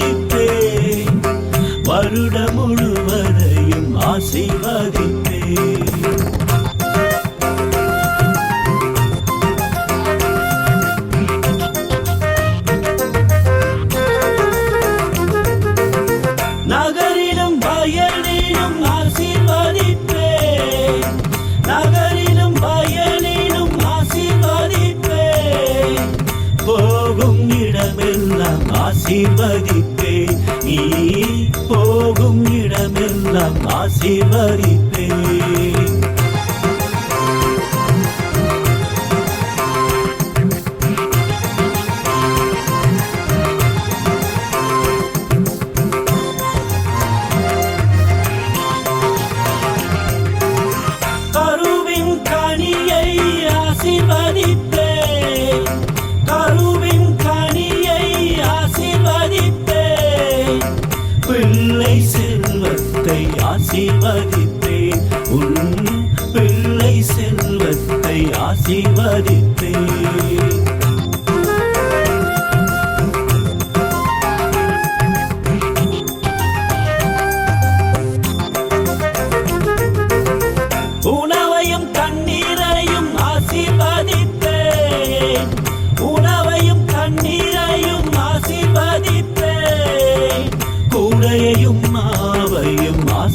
ஆசீர்வதித்தே. வருடம் முழுவதையும் ஆசீர்வதித்தே. இடமெல்லாம் நீ போகும் இடமெல்லாம் ஆசீர்வதிப்பேன் செல்வத்தை ஆசீர்வதித்தேன். உன் பிள்ளை செல்வத்தை ஆசீர்வதித்தேன்.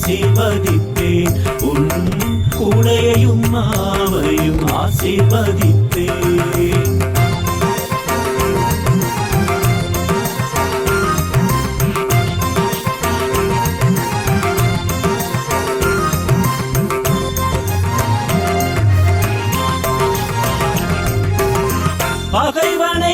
மாவையும் உன் கூடையையும் மாவையும் ஆசீர்வதிப்பேன் பகைவனை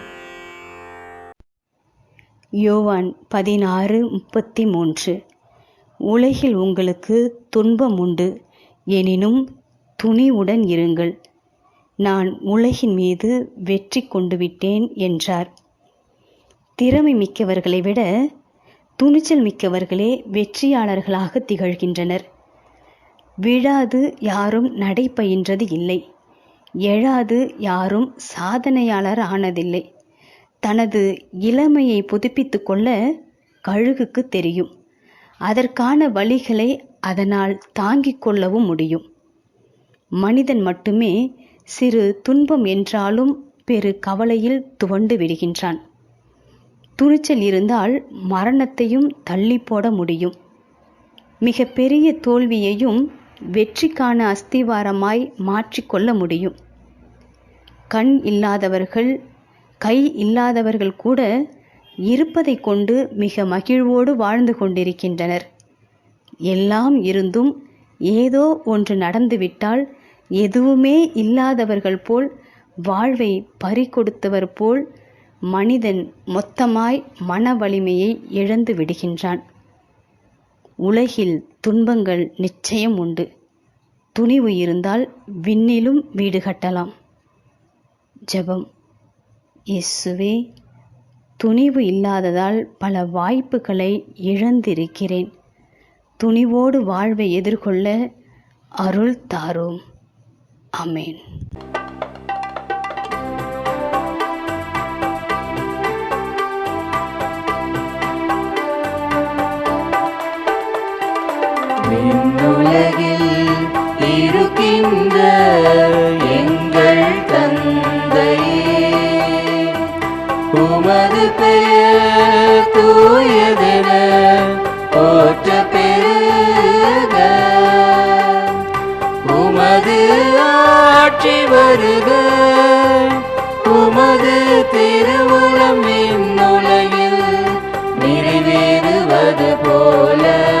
யோவான் பதினாறு முப்பத்தி மூன்று உலகில் உங்களுக்கு துன்பம் உண்டு எனினும் துணிவுடன் இருங்கள். நான் உலகின் மீது வெற்றி கொண்டு விட்டேன் என்றார். திறமை மிக்கவர்களை விட துணிச்சல் மிக்கவர்களே வெற்றியாளர்களாக திகழ்கின்றனர். விழாது யாரும் நடைபயின்றது இல்லை எழாது யாரும் சாதனையாளர் ஆனதில்லை தனது இளமையை புதுப்பித்து கொள்ள கழுகுக்கு தெரியும். அதற்கான வழிகளை அதனால் தாங்கிக் கொள்ளவும் முடியும். மனிதன் மட்டுமே சிறு துன்பம் என்றாலும் பெரு கவலையில் துவண்டு விடுகின்றான். துணிச்சல் இருந்தால் மரணத்தையும் தள்ளி போட முடியும். மிக பெரிய தோல்வியையும் வெற்றிக்கான அஸ்திவாரமாய் மாற்றிக்கொள்ள முடியும். கண் இல்லாதவர்கள் கை இல்லாதவர்கள் கூட இருப்பதை கொண்டு மிக மகிழ்வோடு வாழ்ந்து கொண்டிருக்கின்றனர். எல்லாம் இருந்தும் ஏதோ ஒன்று நடந்துவிட்டால் எதுவுமே இல்லாதவர்கள் போல் வாழ்வை பறிகொடுத்தவர் போல் மனிதன் மொத்தமாய் மன வலிமையை இழந்து விடுகின்றான். உலகில் துன்பங்கள் நிச்சயம் உண்டு. துணிவு இருந்தால் விண்ணிலும் வீடு கட்டலாம். ஜெபம். இயேசுவே துணிவு இல்லாததால் பல வாய்ப்புகளை இழந்திருக்கிறேன். துணிவோடு வாழ்வை எதிர்கொள்ள அருள் தாரும். அமேன் உலகே தூயதென போற்ற பெருக. உமது ஆட்சி வருக. உமது திருவுளம் விண்ணுலகில் நிறைவேறுவது போல.